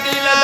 你来。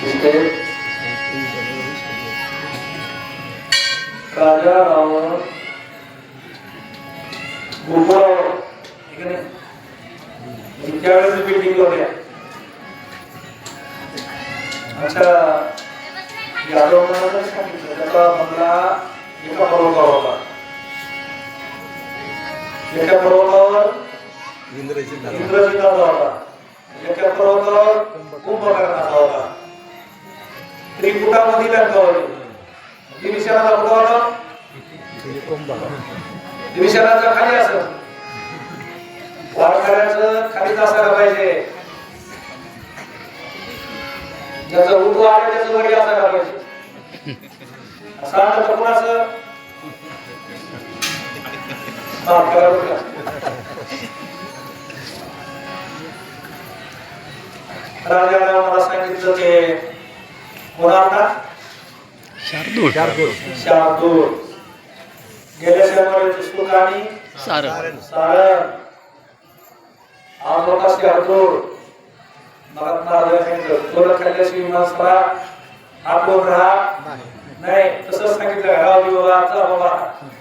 इथे. राजा रावण गोपाळ इकडे त्यावेळेस बिल्डिंग होत्या अच्छा यादव महाराजांनी सांगितलं त्याचा बंगला एका पर्वतावर. होता एका पर्वतावर इंद्रजिताचा होता एका पर्वतावर कुंभकर्णाचा होता त्रिकुटामध्ये लंका होती दिविशनाचा कुठं होता? दिविशनाचा खाली असत वारकऱ्याचं खालीच असायला पाहिजे. ज्याचं उठू आलं त्याचं वडी असायला पाहिजे. असं आलं तर कुणाचं माफ करा राजाला मला सांगितलं ते कोणाला शार्दूल. गेल्या शनिवारी सुख आणि सारं. सारण आज होता शार्दूल. मला महाराजांनी सांगितलं. थोडं खाल्ल्याशिवाय माणसाला आठवण राहा? नाही. तसंच सांगितलं राव देवाचा बाबा.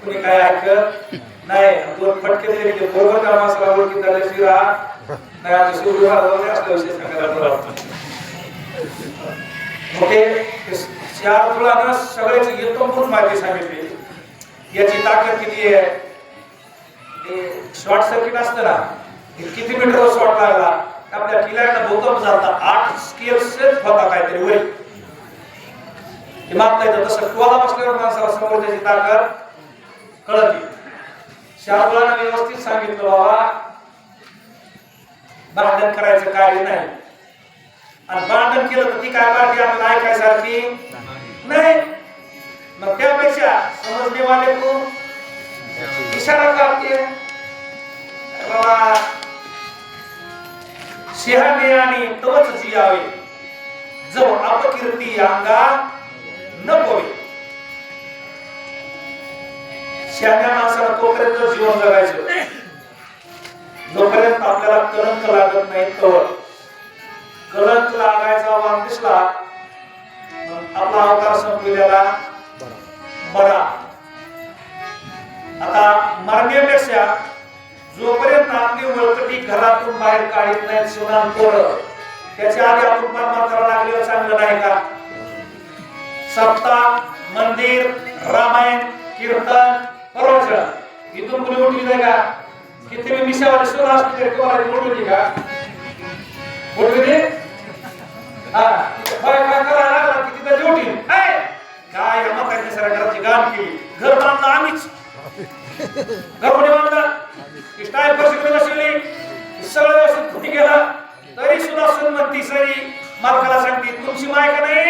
कुणी काय ऐकत नाही. दोन फटके दिले की बरोबर त्या माणसाला ओळखी झाल्याशिवाय राहा. नाही आता विषय सांगायला बरं वाटतं. मग ते सगळ्याची एकदम माहिती सांगितली. याची ताकद किती आहे? शॉर्ट सर्किट असतं ना किती मीटर शॉर्ट लागला आपल्या किल्ल्यानं भूकंप झाला आठ स्केल्सच होता काहीतरी वय ते मागता येतं. तसं टोला बसल्यावर माणसाला समोर त्याची ताकद कळत. शार्दुलानं व्यवस्थित सांगितलं बाबा भांडण करायचं कार्य नाही. आणि भांडण केलं तर ती काय पार्टी आपल्याला ऐकायसारखी नाही. मग त्यापेक्षा समजणे वाले को इशारा करते. बाबा सिंहाने आणि तवच यावे. जव अपकीर्ती अंगा न पोवे शहाण्या माणसाला तोपर्यंत जीवन जगायचं. जोपर्यंत आपल्याला कलंक लागत नाही तोवर कलंक लागायचा वाण दिसला आपला अवतार संपलेला बरा आता मरण्यापेक्षा जोपर्यंत आपली वळकटी घरातून बाहेर काढत नाही सुनान पोरं त्याच्या आधी आपण परमार्थाला लागलेलं चांगलं नाही का? सप्ता मंदिर रामायण कीर्तन प्रवचन. इथून कुणी उठली नाही का? किती मी मिशावाले सुरू असते कोणाला उठवली का? उठवली? काय करायला लागला की तिथं ड्युटी काय या म्हातारीने घराची गाण केली? घर बांधलं आम्हीच. घर कोणी बांधलं? इष्टाय परिस्थिती बसवली सगळं व्यवस्थित कुठे गेला तरी सुद्धा सुनमती सरी मालकाला सांगते तुमची मायका नाही.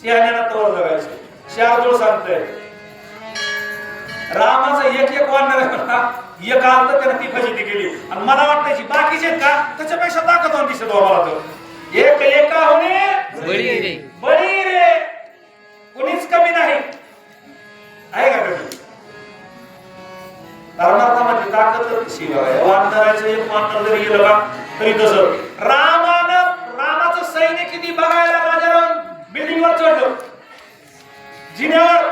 सिंहाण्याला तोर जगायचं शार्दूळ सांगतोय. रामाचं एक एक वाढणार एक आलं त्यानं ती फजिती केली. आणि मला वाटायची बाकीचे का? त्याच्यापेक्षा ताकदवान दिसत मला तर. एक एका होणे बळी रे. बळी रे. कुणीच कमी नाही. आहे का कमी? परमार्थामध्ये ताकद तर कशी आहे? वानराचं एक वानर जरी गेलं का तरी तसं. रामानं जिन्यावर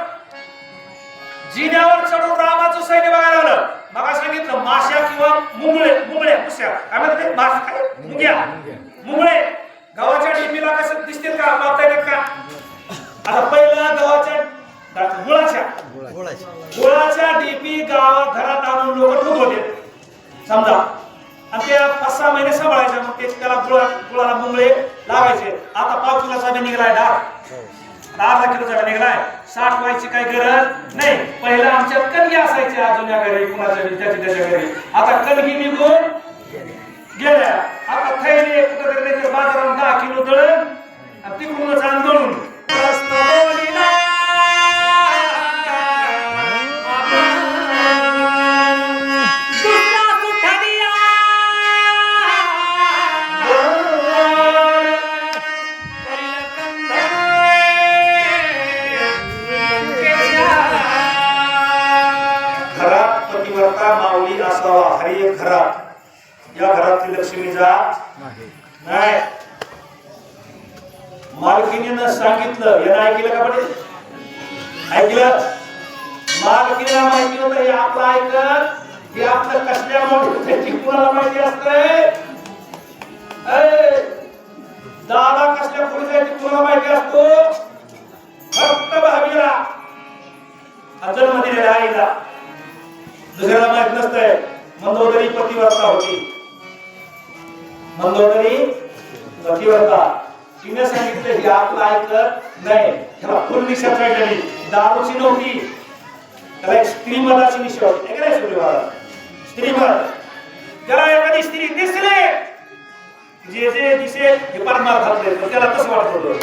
जिन्यावर चढून रामाचं सैन्य बघायला आलं मग सांगितलं माश्या किंवा मुंगळे मुंगळे मुश्या काय म्हणतात ते? मास काय मुंग्या मुंगळे गव्हाच्या डिपीला कसं दिसतील का मापता येतात का आणि निघालाय. साठ व्हायची काही गरज नाही. पहिला आमच्या कलगी असायची जुन्या घरी कुणाच्या त्याच्या त्याच्या घरी. आता कलगी निघून गेल्या. आता थैली कुठेतरी तर बाजारात दहा किलो दळण तिकडूनच आण घरात. या घरातली लक्ष्मी जा नाही. मालकिनीनं सांगितलं यानं ऐकलं का पडे ऐकलं? मालकिनीला माहिती होतं हे आपलं ऐकत हे आपलं कसल्यामुळे त्याची कुणाला माहिती असतंय? ऐ, दादा कसल्या पुढे जायची कुणाला माहिती असतो? फक्त भावीला हा जन्म दिलेला आईला. दुसऱ्याला माहीत नसतंय. मंदोदरी पतिव्रता होती. मंदोदरी पतिव्रता तिने सांगितलं हे आपलं ऐकलं नाही. ह्याला फुल निशा चढलेली दारूची नव्हती त्याला एक स्त्रीमदाची निशा होती. हे का नाही सूर्यवाला? स्त्रीमद त्याला एखादी स्त्री दिसले. जे जे दिसे हे परमार्थातले. त्याला तसं वाटत होत.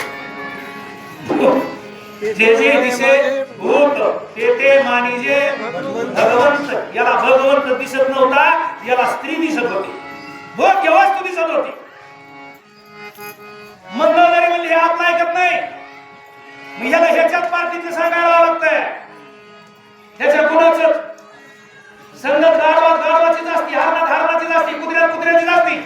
जे जे दिसे भूत तेथे मानिजे भगवंत. याला भगवंत दिसत नव्हता याला स्त्री दिसत होती. भूत केव्हाच तू दिसत होती? मंगळवारी म्हणजे हे आपला ऐकत नाही. मग याला ह्याच्यात पार्टीचं सांगायला लागतंय. ह्याच्या कुणाच? संगत गाडवा गाडवाचीच असती हरणात हरणाचीच असती कुत्र्यात कुत्र्याचीच असती.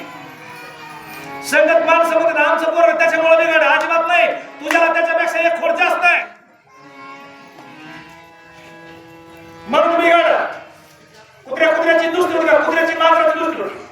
संगत माणसं मध्ये आमचं पोरग त्याच्यामुळे बिघड अजिबात नाही. तुझ्याला त्याच्यापेक्षा एक खोड जास्त आहे म्हणून बिघड कुत्र्या कुत्र्याची दुसरी कुत्र्याची मांजराची दुसरी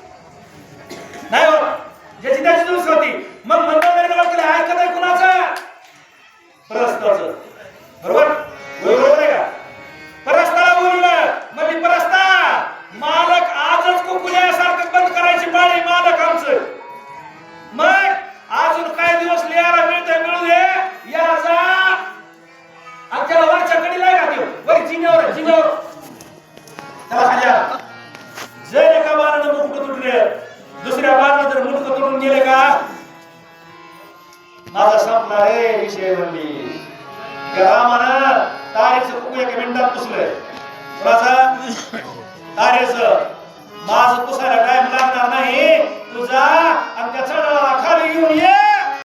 माझा संपला रे विषय म्हणली. रामानं तारेच कुकू एका मिनिटात पुसलंय. माझा तारेच माझं पुसायला टाइम लागणार नाही. तुझा आणि त्याचा खाली घेऊन ये.